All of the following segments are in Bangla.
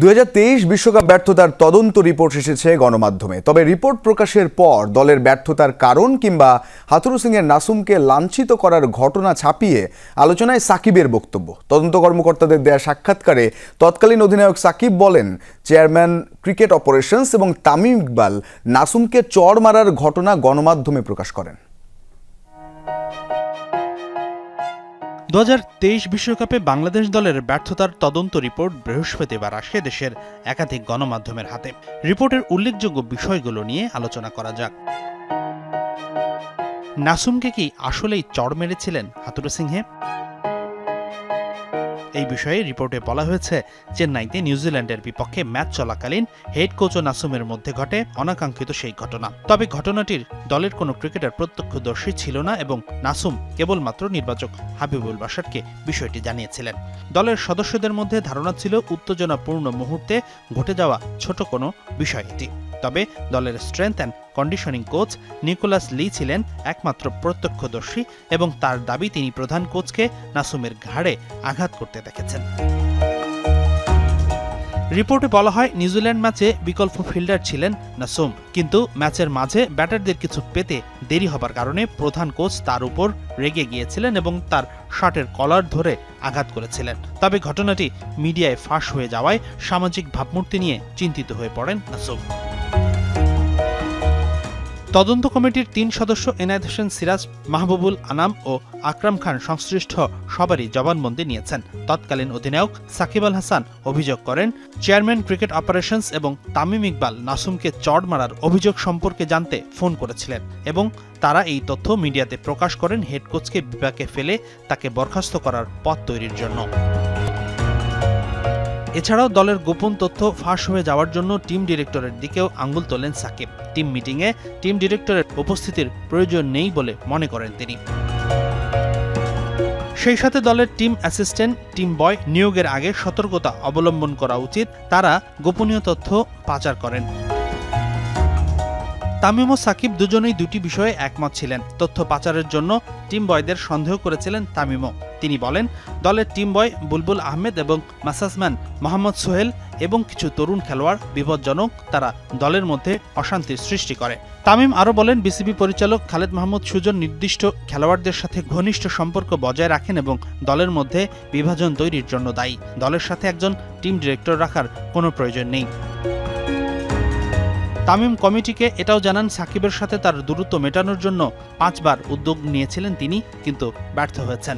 দু বিশ্বকাপ ব্যর্থতার তদন্ত রিপোর্ট এসেছে গণমাধ্যমে। তবে রিপোর্ট প্রকাশের পর দলের ব্যর্থতার কারণ কিংবা হাতুরু সিংয়ের নাসুমকে লাঞ্ছিত করার ঘটনা ছাপিয়ে আলোচনায় সাকিবের বক্তব্য। তদন্ত কর্মকর্তাদের দেয়া সাক্ষাৎকারে তৎকালীন অধিনায়ক সাকিব বলেন, চেয়ারম্যান ক্রিকেট অপারেশনস এবং তামিম ইকবাল নাসুমকে চড় মারার ঘটনা গণমাধ্যমে প্রকাশ করেন। দু বিশ্বকাপে বাংলাদেশ দলের ব্যর্থতার তদন্ত রিপোর্ট বৃহস্পতিবার আসে দেশের একাধিক গণমাধ্যমের হাতে। রিপোর্টের উল্লেখযোগ্য বিষয়গুলো নিয়ে আলোচনা করা যাক। নাসুমকে কি আসলেই চড় মেরেছিলেন হাতুরু সিংহে? এই বিষয়ে রিপোর্টে বলা হয়েছে, চেন্নাইতে নিউজিল্যান্ডের বিপক্ষে ম্যাচ চলাকালীন হেড কোচ ও নাসুমের মধ্যে ঘটে অনাকাঙ্ক্ষিত সেই ঘটনা। তবে ঘটনাটির দলের কোনো ক্রিকেটার প্রত্যক্ষদর্শী ছিল না এবং নাসুম কেবলমাত্র নির্বাচক হাবিবুল বাসারকে বিষয়টি জানিয়েছিলেন। দলের সদস্যদের মধ্যে ধারণা ছিল, উত্তেজনাপূর্ণ মুহূর্তে ঘটে যাওয়া ছোট কোনো বিষয় এটি। তবে দলের strength and conditioning coach Nicholas Lee ছিলেন একমাত্র প্রত্যক্ষদর্শী এবং তার দাবি তিনি প্রধান কোচকে নাসুমের ঘাড়ে আঘাত করতে দেখেছেন। রিপোর্টে বলা হয়, নিউজিল্যান্ড ম্যাচে বিকল্প ফিল্ডার ছিলেন নাসুম। কিন্তু ম্যাচের মাঝে ব্যাটারদের কিছু পেতে দেরি হবার কারণে প্রধান কোচ তার উপর রেগে গিয়েছিলেন এবং তার শার্টের কলার ধরে আঘাত করেছিলেন। তবে ঘটনাটি মিডিয়ায় ফাঁস হয়ে যাওয়ায় সামাজিক ভাবমূর্তি নিয়ে চিন্তিত হয়ে পড়েন নাসুম। তদন্ত কমিটির তিন সদস্য এনায়েত হোসেন সিরাজ, মাহবুবুল আনাম ও আকরাম খান সংশ্লিষ্ট সবারই জবানবন্দি নিয়েছেন। তৎকালীন অধিনায়ক সাকিব আল হাসান অভিযোগ করেন, চেয়ারম্যান ক্রিকেট অপারেশনস এবং তামিম ইকবাল নাসুমকে চড় মারার অভিযোগ সম্পর্কে জানতে ফোন করেছিলেন এবং তারা এই তথ্য মিডিয়াতে প্রকাশ করেন হেড কোচকে বিপাকে ফেলে তাকে বরখাস্ত করার পথ তৈরির জন্য। এছাড়াও দলের গোপন তথ্য ফাঁস হয়ে যাওয়ার জন্য টিম ডিরেক্টরের দিকেও আঙ্গুল তোলেন সাকিব। টিম মিটিংয়ে টিম ডিরেক্টরের উপস্থিতির প্রয়োজন নেই বলে মনে করেন তিনি। সেই সাথে দলের টিম অ্যাসিস্ট্যান্ট, টিম বয় নিয়োগের আগে সতর্কতা অবলম্বন করা উচিত, তারা গোপনীয় তথ্য পাচার করেন। তামিম ও সাকিব দুজনেই দুটি বিষয়ে একমত ছিলেন। তথ্য পাচারের জন্য টিম বয়দের সন্দেহ করেছিলেন তামিমও। তিনি বলেন, দলের টিম বয় বুলবুল আহমেদ এবং মাসাসম্যান মোহাম্মদ সোহেল এবং কিছু তরুণ খেলোয়াড় বিপজ্জনক তারা দলের মধ্যে অশান্তির সৃষ্টি করে। তামিম আরও বলেন, বিসিবি পরিচালক খালেদ মাহমুদ সুজন নির্দিষ্ট খেলোয়াড়দের সাথে ঘনিষ্ঠ সম্পর্ক বজায় রাখেন এবং দলের মধ্যে বিভাজন তৈরির জন্য দায়ী। দলের সাথে একজন টিম ডিরেক্টর রাখার কোনো প্রয়োজন নেই। তামিম কমিটিকে এটাও জানান, সাকিবের সাথে তার দূরত্ব মেটানোর জন্য পাঁচবার উদ্যোগ নিয়েছিলেন তিনি, কিন্তু ব্যর্থ হয়েছেন।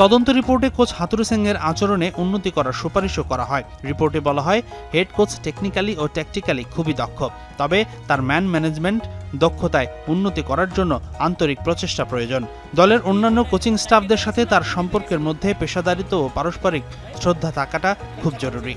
তদন্ত রিপোর্টে কোচ হাতুরু সিংয়ের আচরণে উন্নতি করার সুপারিশও করা হয়। রিপোর্টে বলা হয়, হেড কোচ টেকনিক্যালি ও ট্যাকটিক্যালি খুবই দক্ষ। তবে তার ম্যান ম্যানেজমেন্ট দক্ষতায় উন্নতি করার জন্য আন্তরিক প্রচেষ্টা প্রয়োজন। দলের অন্যান্য কোচিং স্টাফদের সাথে তার সম্পর্কের মধ্যে পেশাদারিত্ব ও পারস্পরিক শ্রদ্ধা থাকাটা খুব জরুরি।